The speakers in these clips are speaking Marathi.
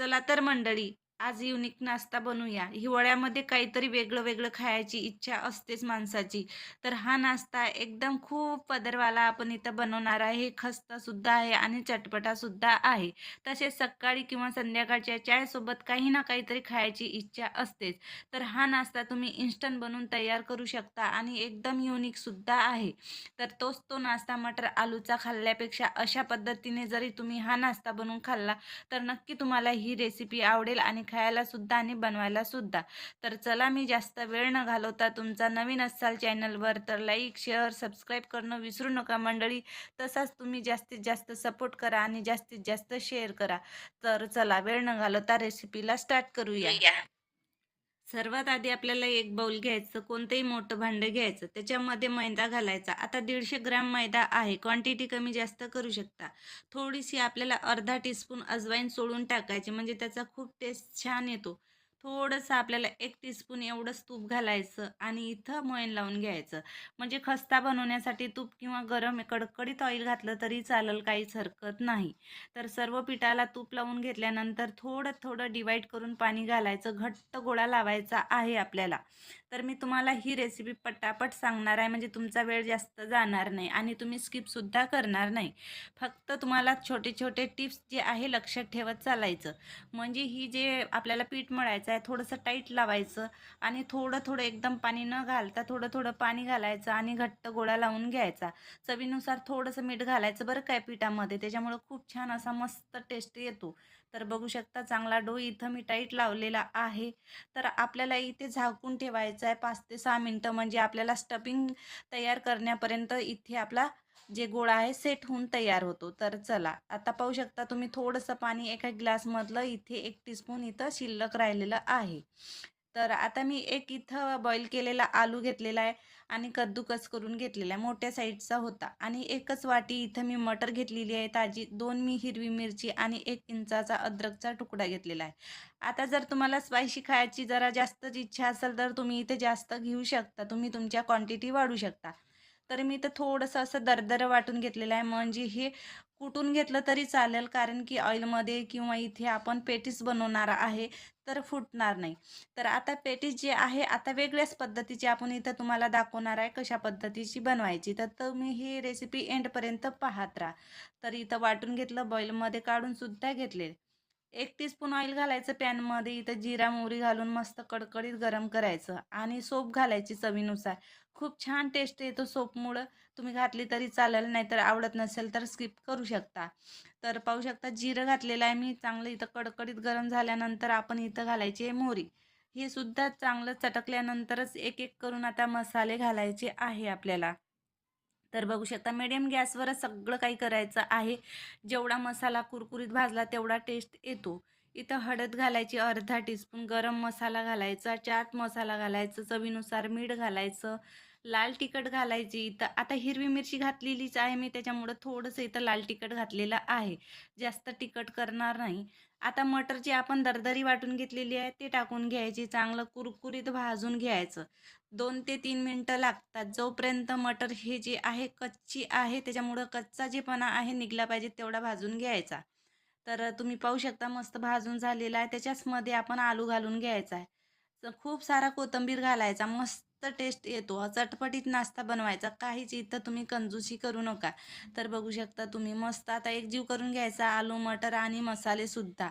चला तर मंडळी. आज युनिक नाश्ता बनवूया. हिवाळ्यामध्ये काहीतरी वेगळं वेगळं खायची इच्छा असतेच माणसाची. तर हा नाश्ता एकदम खूप पदरवाला आपण इथं बनवणार आहे. खस्ता सुद्धा आहे आणि चटपटा सुद्धा आहे. तसेच सकाळी किंवा संध्याकाळच्या चायसोबत काही ना काहीतरी खायची इच्छा असतेच. तर हा नाश्ता तुम्ही इन्स्टंट बनवून तयार करू शकता आणि एकदम युनिक सुद्धा आहे. तर तोच तो नाश्ता मटर आलूचा खाल्ल्यापेक्षा अशा पद्धतीने जरी तुम्ही हा नाश्ता बनवून खाल्ला तर नक्की तुम्हाला ही रेसिपी आवडेल आणि खायला सुद्धा आणि बनवायला सुद्धा. तर चला मी जास्त वेळ न घालवता तुमचा नवीन असाल चॅनलवर तर लाईक शेअर सबस्क्राईब करणं विसरू नका मंडळी. तसाच तुम्ही जास्तीत जास्त सपोर्ट करा आणि जास्तीत जास्त शेअर करा. तर चला वेळ न घालवता रेसिपीला स्टार्ट करूया. सर्वात आधी आपल्याला एक बाउल घ्यायचं कोणतंही मोठं भांडं घ्यायचं त्याच्यामध्ये मैदा घालायचा. आता दीडशे ग्रॅम मैदा आहे क्वांटिटी कमी जास्त करू शकता. थोडीशी आपल्याला अर्धा टीस्पून अजवाईन सोडून टाकायची म्हणजे त्याचा खूप टेस्ट छान येतो. थोडंसं आपल्याला एक टीस्पून एवढंच तूप घालायचं आणि इथं मोयन लावून घ्यायचं. म्हणजे खस्ता बनवण्यासाठी तूप किंवा गरम कडकडीत ऑइल घातलं तरी चालेल काहीच हरकत नाही. तर सर्व पिठाला तूप लावून घेतल्यानंतर थोडं थोडं डिवाईड करून पाणी घालायचं घट्ट गोळा लावायचा आहे आपल्याला. तर मी तुम्हाला ही रेसिपी पटापट सांगणार आहे म्हणजे तुमचा वेळ जास्त जाणार नाही आणि तुम्ही स्किपसुद्धा करणार नाही. फक्त तुम्हाला छोटे छोटे टिप्स जे आहे लक्षात ठेवत चालायचं. म्हणजे ही जे आपल्याला पीठ मळायचं आहे थोडंसं टाईट लावायचं आणि थोडं थोडं एकदम पाणी न घालता थोडं थोडं पाणी घालायचं आणि घट्ट गोळा लावून घ्यायचा. चवीनुसार थोडंसं मीठ घालायचं बरं काय पिठामध्ये त्याच्यामुळं खूप छान असा मस्त टेस्ट येतो. तर बघू शकता चांगला डो इथं मी टाईट लावलेला आहे. तर आपल्याला इथे झाकून ठेवायचं आहे पाच ते सहा मिनटं म्हणजे आपल्याला स्टफिंग तयार करण्यापर्यंत इथे आपला जे गोळा आहे सेट होऊन तयार होतो. तर चला आता पाहू शकता तुम्ही थोडंसं पाणी एका ग्लासमधलं इथे एक टीस्पून इथं शिल्लक राहिलेलं आहे. तर आता मी एक इथं बॉईल केलेला आलू घेतलेला आहे आणि कद्दूकस करून घेतलेला आहे. मोठ्या साईजचा होता. आणि एकच वाटी इथं मी मटर घेतलेली आहे ताजी दोन मी हिरवी मिरची आणि एक इंचाचा अद्रकचा तुकडा घेतलेला आहे. आता जर तुम्हाला स्पायसी खायची जरा जास्तच इच्छा असेल तर तुम्ही इथे जास्त घेऊ शकता. तुम्ही तुमच्या क्वांटिटी वाढू शकता. तर मी तर थोडंसं असं दरदर वाटून घेतलेलं आहे. म्हणजे हे कुटून घेतलं तरी चालेल कारण की ऑइलमध्ये किंवा इथे आपण पेटीस बनवणार आहे तर फुटणार नाही. तर आता पेटीस जे आहे आता वेगळ्याच पद्धतीची आपण इथं तुम्हाला दाखवणार आहे कशा पद्धतीची बनवायची. तर तुम्ही ही रेसिपी एंडपर्यंत पाहत राहा. तर इथं वाटून घेतलं बॉईलमध्ये काढूनसुद्धा घेतले एक टीस्पून ऑइल घालायचं पॅनमध्ये इथं जिरा मोहरी घालून मस्त कडकडीत गरम करायचं आणि सोप घालायची चवीनुसार. खूप छान टेस्ट येतो सोपमुळं. तुम्ही घातली तरी चालेल नाही तर आवडत नसेल तर स्किप करू शकता. तर पाहू शकता जिरं घातलेलं आहे मी. चांगलं इथं कडकडीत गरम झाल्यानंतर आपण इथं घालायची आहे मोहरी. हे सुद्धा चांगलं चटकल्यानंतरच एक एक करून आता मसाले घालायचे आहे आपल्याला. तर बघू शकता मिडियम गॅसवरच सगळं काही करायचं आहे. जेवढा मसाला कुरकुरीत भाजला तेवढा टेस्ट येतो. इथं हळद घालायची अर्धा टीस्पून गरम मसाला घालायचा चाट मसाला घालायचं चवीनुसार मीठ घालायचं. लाल तिखट घालायची. तर आता हिरवी मिरची घातलेलीच आहे मी त्याच्यामुळं थोडंसं इथं लाल तिखट घातलेलं आहे. जास्त तिखट करणार नाही. आता मटरची आपण दरदरी वाटून घेतलेली आहे ते टाकून घ्यायची. चांगलं कुरकुरीत भाजून घ्यायचं. दोन ते तीन मिनटं लागतात. जोपर्यंत मटर हे जे आहे कच्ची आहे त्याच्यामुळं कच्चा जे पणा आहे निघला पाहिजे तेवढा भाजून घ्यायचा. तर तुम्ही पाहू शकता मस्त भाजून झालेला आहे. त्याच्याचमध्ये आपण आलू घालून घ्यायचा आहे. खूप सारा कोथिंबीर घालायचा. मस्त टेस्ट येतो. चटपटीत नाश्ता बनवायचा. काहीच इथं तुम्ही कंजूसी करू नका. तर बघू शकता तुम्ही मस्त आता एक जीव करून घ्यायचा. आलू मटर आणि मसालेसुद्धा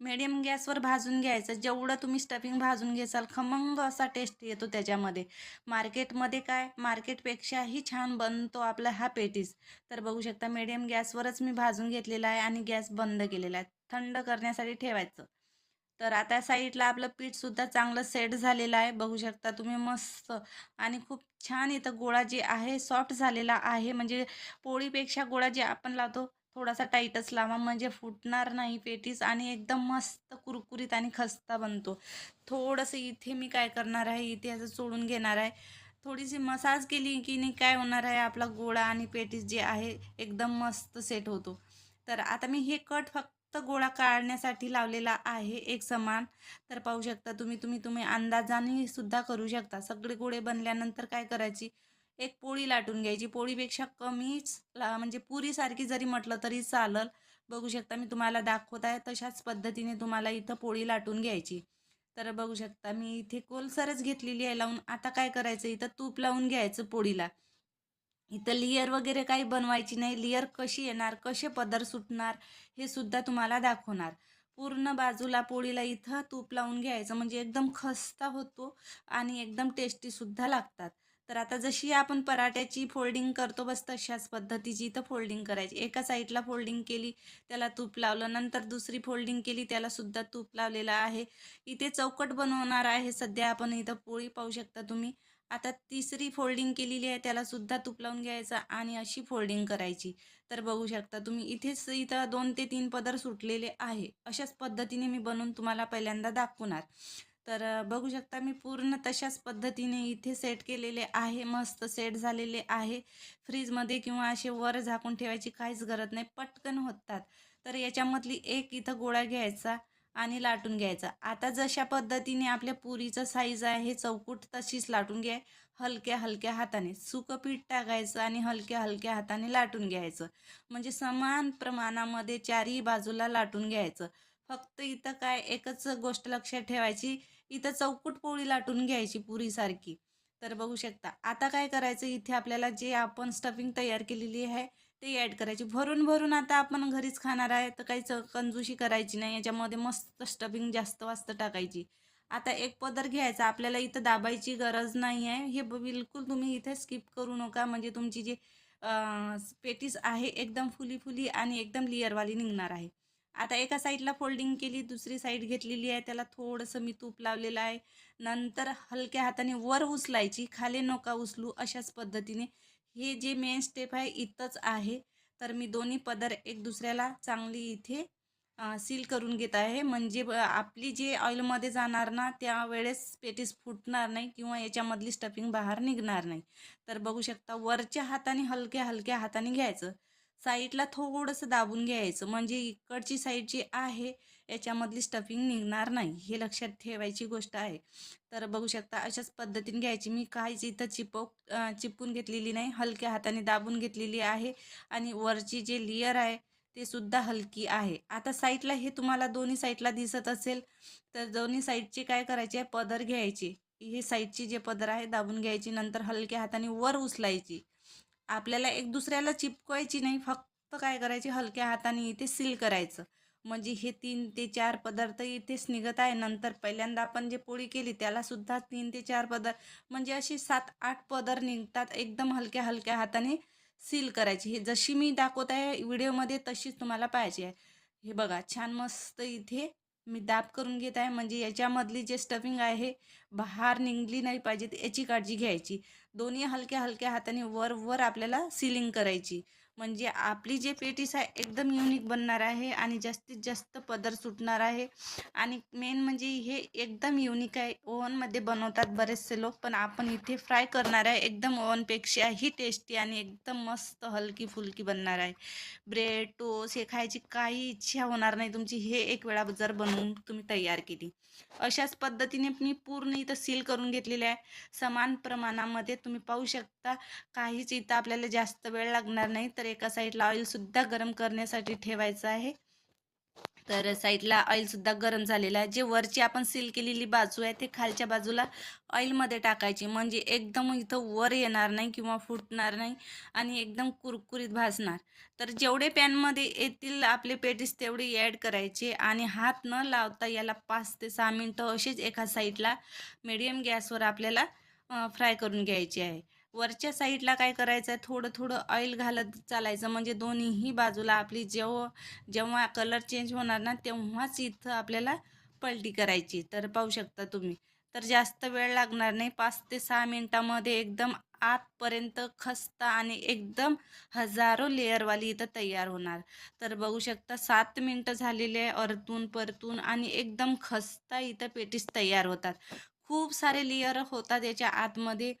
मिडियम गॅसवर भाजून घ्यायचं. जेवढं तुम्ही स्टफिंग भाजून घ्याल खमंग असा टेस्ट येतो त्याच्यामध्ये. मार्केटमध्ये काय? मार्केटपेक्षाही छान बनतो आपला हा पेटीस. तर बघू शकता मिडियम गॅसवरच मी भाजून घेतलेला आहे आणि गॅस बंद केलेला आहे. थंड करण्यासाठी ठेवायचं. तर आता साईडला आपलं पीठसुद्धा चांगलं सेट झालेलं आहे. बघू शकता तुम्ही मस्त आणि खूप छान इथं गोळा जे आहे सॉफ्ट झालेला आहे. म्हणजे पोळीपेक्षा गोळा जे आपण लावतो थोडासा टाईटच लावा. म्हणजे फुटणार नाही पेटीस आणि एकदम मस्त कुरकुरीत आणि खस्ता बनतो. थोडंसं इथे मी काय करणार आहे इथे असं सोडून घेणार आहे. थोडीशी मसाज केली की नाही काय होणार आहे आपला गोळा आणि पेटीस जे आहे एकदम मस्त सेट होतो. तर आता मी हे कट फक्त गोळा काढण्यासाठी लावलेला आहे एक समान. तर पाहू शकता तुम्ही तुम्ही तुम्ही अंदाजाने सुद्धा करू शकता. सगळे गोळे बनल्यानंतर काय करायची? एक पोळी लाटून घ्यायची. पोळीपेक्षा कमीच ला म्हणजे पुरीसारखी जरी म्हटलं तरी चालल. बघू शकता मी तुम्हाला दाखवत आहे तशाच पद्धतीने तुम्हाला इथं पोळी लाटून घ्यायची. तर बघू शकता मी इथे कोलसरच घेतलेली आहे लावून. आता काय करायचं? इथं तूप लावून घ्यायचं पोळीला. इथं लिअर वगैरे काही बनवायची नाही. लिअर कशी येणार कसे पदर सुटणार हे सुद्धा तुम्हाला दाखवणार. पूर्ण बाजूला पोळीला इथं तूप लावून घ्यायचं. म्हणजे एकदम खस्ता होतो आणि एकदम टेस्टीसुद्धा लागतात. तर आता जशी आपण पराठ्याची फोल्डिंग करतो बस तशाच पद्धतीची इथं फोल्डिंग करायची. एका साईडला फोल्डिंग केली त्याला तूप लावलं. नंतर दुसरी फोल्डिंग केली त्याला सुद्धा तूप लावलेलं आहे. इथे चौकट बनवणार आहे. सध्या आपण इथं पोळी पाहू शकता तुम्ही. आता तिसरी फोल्डिंग केलेली आहे त्याला सुद्धा तूप लावून घ्यायचा आणि अशी फोल्डिंग करायची. तर बघू शकता तुम्ही इथेच इथं दोन ते तीन पदर सुटलेले आहे. अशाच पद्धतीने मी बनवून तुम्हाला पहिल्यांदा दाखवणार. तर बघू शकता मी पूर्ण तशाच पद्धतीने इथे सेट केलेले आहे मस्त सेट झालेले आहे. फ्रीजमध्ये किंवा असे वर झाकून ठेवायची काहीच गरज नाही पटकन होतात. तर याच्यामधली एक इथं गोळा घ्यायचा. आणि लाटून घ्यायचा. आता जशा पद्धतीने आपल्या पुरीचं साईज आहे चौकूट तशीच लाटून घ्या. हलक्या हलक्या हाताने. सुकं पीठ टाकायचं आणि हलक्या हलक्या हाताने लाटून घ्यायचं. म्हणजे समान प्रमाणामध्ये चारही बाजूला लाटून घ्यायचं. फक्त इथं काय एकच गोष्ट लक्षात ठेवायची इथं चौकूट पोळी लाटून घ्यायची पुरीसारखी. तर बघू शकता. आता काय करायचं? इथे आपल्याला जे आपण स्टफिंग तयार केलेली आहे ते ॲड करायची. भरून भरून आता आपण घरीच खाणार आहे तर काहीच कंजूशी करायची नाही याच्यामध्ये मस्त स्टफिंग जास्त वास्त टाकायची. आता एक पदर घ्यायचा आपल्याला इथं दाबायची गरज नाही आहे. हे ब- बिलकुल तुम्ही इथे स्किप करू नका. म्हणजे तुमची जी पेटीस आहे एकदम फुली फुली आणि एकदम लेअरवाली निघणार आहे. आता एका साईडला फोल्डिंग केली दुसरी साईड घेतलेली आहे. त्याला थोडंसं मी तूप लावलेलं आहे. नंतर हलक्या हाताने वर उचलायची. खाली नका उचलू अशाच पद्धतीने. हे जे मेन स्टेप आहे इथंच आहे. तर मी दोन्ही पदर एक दुसऱ्याला चांगली इथे सील करून घेत आहे. म्हणजे आपली जे ऑइलमध्ये जाणार ना त्यावेळेस पेटीस फुटणार नाही किंवा याच्यामधली स्टफिंग बाहेर निघणार नाही. तर बघू शकता वरच्या हाताने हलक्या हलक्या हाताने घ्यायचं. साईडला थोडंसं दाबून घ्यायचं. म्हणजे इकडची साईड जी आहे याच्यामधली स्टफिंग निघणार नाही हे लक्षात ठेवायची गोष्ट आहे. तर बघू शकता अशाच पद्धतीने घ्यायची. मी काहीच इथं चिपव चिपून चिपकून घेतलेली नाही. हलक्या हाताने दाबून घेतलेली आहे. आणि वरची जे लेयर आहे ते सुद्धा हलकी आहे. आता साईडला हे तुम्हाला दोन्ही साईडला दिसत असेल तर दोन्ही साईडचे काय करायचे? आहे पदर घ्यायचे. हे साईडची जे पदर आहे दाबून घ्यायची. नंतर हलक्या हाताने वर उचलायची. आपल्याला एक दुसऱ्याला चिपकवायची नाही. फक्त काय करायची? हलक्या हाताने इथे सील करायचं. म्हणजे हे तीन ते चार पदार्थ इथेच निघत आहे. नंतर पहिल्यांदा आपण जे पोळी केली त्याला सुद्धा तीन ते चार पदार्थ म्हणजे अशी सात आठ पदर निघतात एकदम हलक्या हलक्या हाताने सील करायची. हे जशी मी दाखवत आहे व्हिडिओमध्ये तशीच तुम्हाला पाहिजे आहे. हे बघा छान मस्त इथे मी दाब करून घेत आहे. म्हणजे याच्यामधली जे स्टफिंग आहे बाहेर निघली नाही पाहिजे याची काळजी घ्यायची. दोन्ही हलक्या हलक्या हाताने वर वर आपल्याला सीलिंग करायची. म्हणजे आपली जे पेटीस आहे एकदम युनिक बनणार आहे आणि जास्तीत जास्त पदर सुटणार आहे. आणि मेन म्हणजे हे एकदम युनिक आहे. ओव्हनमध्ये बनवतात बरेचसे लोक पण आपण इथे फ्राय करणार आहे. एकदम ओव्हनपेक्षाही टेस्टी आणि एकदम मस्त हलकी फुलकी बनणार आहे. ब्रेड टोस्ट हे खायची काही इच्छा होणार नाही. तुमची हे एक वेळा जर बनवून तुम्ही तयार केली. अशाच पद्धतीने मी पूर्ण इथं सील करून घेतलेले आहे. समान प्रमाणामध्ये तुम्ही पाहू शकता. काहीच इथं आपल्याला जास्त वेळ लागणार नाही. तर एका साईडला ऑइलसुद्धा गरम करण्यासाठी ठेवायचं आहे. तर साईडला ऑइलसुद्धा गरम झालेलं आहे. जे वरची आपण सील केलेली बाजू आहे ते खालच्या बाजूला ऑइलमध्ये टाकायची. म्हणजे एकदम इथं वर येणार नाही किंवा फुटणार नाही आणि एकदम कुरकुरीत भाजणार. तर जेवढे पॅनमध्ये येतील आपले पेटीस तेवढे ॲड करायचे आणि हात न लावता याला पाच ते सहा मिनटं असेच एका साईडला मिडियम गॅसवर आपल्याला फ्राय करून घ्यायचे आहे. वरच्या साईडला काय करायचं? आहे थोडं थोडं ऑइल घालत चालायचं. म्हणजे दोन्हीही बाजूला आपली जेव्हा जेव्हा कलर चेंज होणार ना तेव्हाच इथं आपल्याला पलटी करायची. तर पाहू शकता तुम्ही. तर जास्त वेळ लागणार नाही. पाच ते सहा मिनटामध्ये एकदम आतपर्यंत खस्ता आणि एकदम हजारो लेअरवाली इथं तयार होणार. तर बघू शकता सात मिनटं झालेले आहे. अरतून परतून आणि एकदम खस्ता इथं पेटीस तयार होतात. खूप सारे लेअर होतात याच्या आतमध्ये.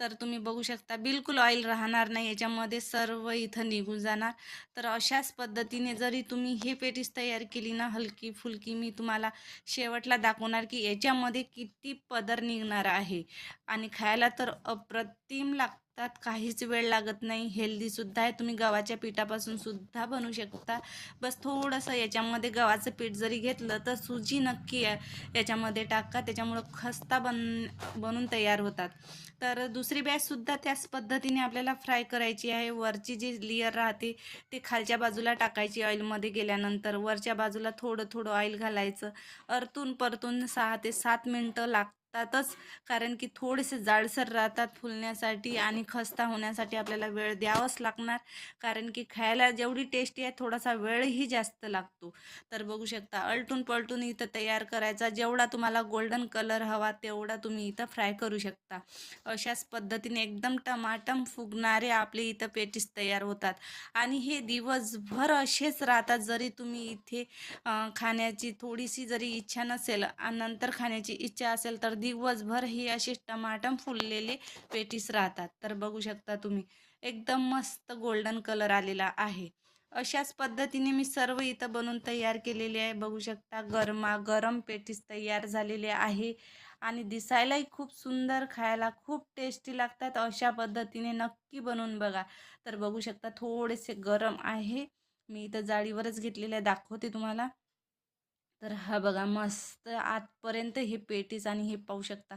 तर तुम्ही बघू शकता बिलकुल ऑइल राहणार नाही याच्यामध्ये सर्व इथं निघून जाणार. तर अशाच पद्धतीने जरी तुम्ही हे पेटीस तयार केली ना हलकी फुलकी मी तुम्हाला शेवटला दाखवणार की याच्यामध्ये किती पदर निघणार आहे. आणि खायला तर अप्रतिम लागतं. शकतात काहीच वेळ लागत नाही हेल्दीसुद्धा आहे तुम्ही गव्हाच्या पिठापासून सुद्धा बनवू शकता. बस थोडंसं याच्यामध्ये गव्हाचं पीठ जरी घेतलं तर सुजी नक्की याच्यामध्ये टाका त्याच्यामुळं खस्ता बन बनून तयार होतात. तर दुसरी बॅचसुद्धा त्याच पद्धतीने आपल्याला फ्राय करायची आहे. वरची जी लेयर राहते ती खालच्या बाजूला टाकायची ऑइलमध्ये गेल्यानंतर. वरच्या बाजूला थोडं थोडं ऑइल घालायचं. अरतून परतून सहा ते सात मिनटं लागतातच कारण की थोडेसे जाडसर राहतात फुलण्यासाठी आणि खस्ता होण्यासाठी आपल्याला वेळ द्यावाच लागणार. कारण की खायला जेवढी टेस्टी आहे थोडासा वेळही जास्त लागतो. तर बघू शकता अलटून पलटून इथं तयार करायचा. जेवढा तुम्हाला गोल्डन कलर हवा तेवढा तुम्ही इथं फ्राय करू शकता. अशाच पद्धतीने एकदम टमाटम फुगणारे आपले इथं पेटीस तयार होतात. आणि हे दिवसभर असेच राहतात जरी तुम्ही इथे खाण्याची थोडीशी जरी इच्छा नसेल आणि नंतर खाण्याची इच्छा असेल तर दिवसभर हे असे टमाटम फुललेले पेटीस राहतात. तर बघू शकता तुम्ही एकदम मस्त गोल्डन कलर आलेला आहे. अशाच पद्धतीने मी सर्व इथं बनवून तयार केलेले आहे. बघू शकता गरमा गरम पेटीस तयार झालेले आहे. आणि दिसायलाही खूप सुंदर खायला खूप टेस्टी लागतात. अशा पद्धतीने नक्की बनवून बघा. तर बघू शकता थोडेसे गरम आहे. मी इथं जाळीवरच घेतलेले दाखवते तुम्हाला. तर हा बघा मस्त आतपर्यंत हे पेटीस आणि हे पाहू शकता.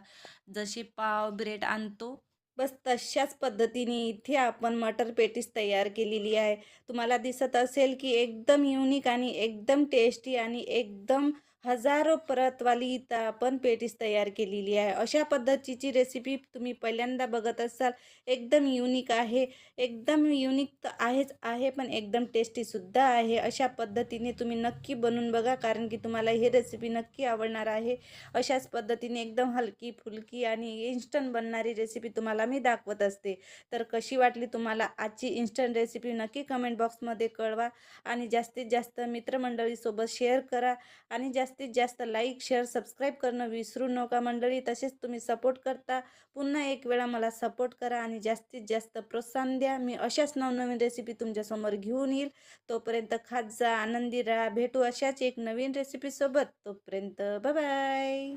जसे पाव ब्रेड आणतो बस तशाच पद्धतीने इथे आपण मटर पेटीस तयार केलेली आहे. तुम्हाला दिसत असेल की एकदम युनिक आणि एकदम टेस्टी आणि एकदम हजारो परतवाली इथं आपण पेटीस तयार केलेली आहे. अशा पद्धतीची रेसिपी तुम्ही पहिल्यांदा बघत असाल एकदम युनिक आहे. एकदम युनिक तर आहेच आहे पण एकदम टेस्टीसुद्धा आहे. अशा पद्धतीने तुम्ही नक्की बनवून बघा कारण की तुम्हाला ही रेसिपी नक्की आवडणार आहे. अशाच पद्धतीने एकदम हलकी फुलकी आणि इन्स्टंट बनणारी रेसिपी तुम्हाला मी दाखवत असते. तर कशी वाटली तुम्हाला आजची इन्स्टंट रेसिपी नक्की कमेंट बॉक्समध्ये कळवा. आणि जास्तीत जास्त मित्रमंडळीसोबत शेअर करा. आणि जास्तीत जास्त लाईक शेअर सबस्क्राईब करणं विसरू नका मंडळी. तसेच तुम्ही सपोर्ट करता पुन्हा एक वेळा मला सपोर्ट करा आणि जास्तीत जास्त प्रोत्साहन द्या. मी अशाच नवनवीन रेसिपी तुमच्यासमोर घेऊन येईल. तोपर्यंत खात जा आनंदी राहा भेटू अशाच एक नवीन रेसिपीसोबत तोपर्यंत बाय